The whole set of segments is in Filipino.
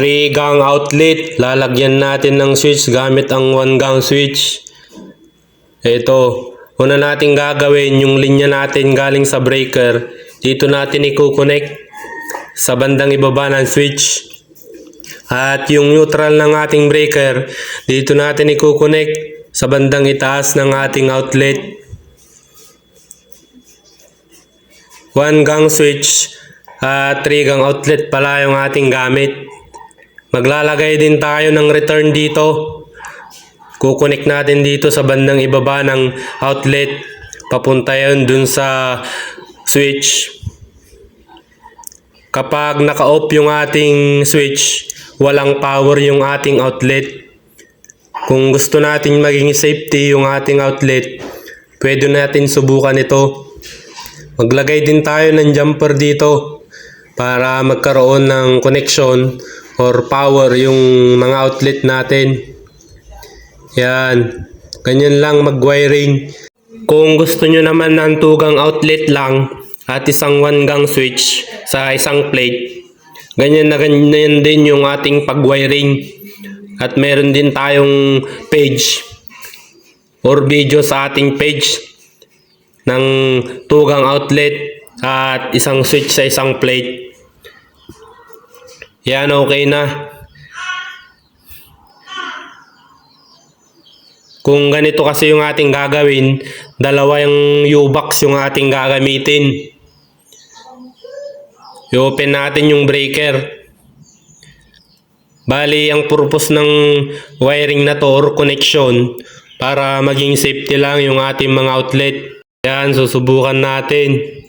3 gang outlet. Lalagyan natin ng switch gamit ang 1 gang switch. Ito. Una natin gagawin yung linya natin galing sa breaker. Dito natin i-connect sa bandang ibaba ng switch. At yung neutral ng ating breaker, dito natin i-connect sa bandang itaas ng ating outlet. 1 gang switch at 3 gang outlet pala yung ating gamit. Maglalagay din tayo ng return dito. Kukonek natin dito sa bandang ibaba ng outlet. Papunta yun dun sa switch. Kapag naka-off yung ating switch, walang power yung ating outlet. Kung gusto natin maging safety yung ating outlet, pwede natin subukan ito. Maglagay din tayo ng jumper dito para magkaroon ng connection or power yung mga outlet natin. Yan. Ganyan lang mag-wiring. Kung gusto nyo naman ng tugang outlet lang at isang one gang switch sa isang plate, ganyan na ganyan din yung ating pag-wiring. At meron din tayong page or video sa ating page ng tugang outlet at isang switch sa isang plate. Yan, okay na. Kung ganito kasi yung ating gagawin, dalawa yung U-box yung ating gagamitin. I-open natin yung breaker. Bali, ang purpose ng wiring na to or connection para maging safety lang yung ating mga outlet. Yan, susubukan natin.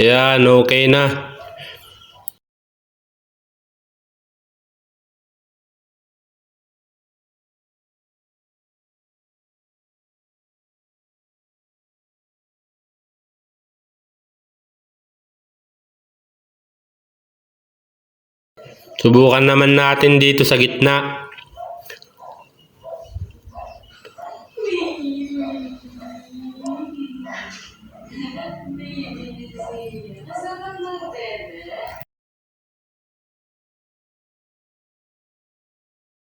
Yan, okay na. Subukan naman natin dito sa gitna. Amen.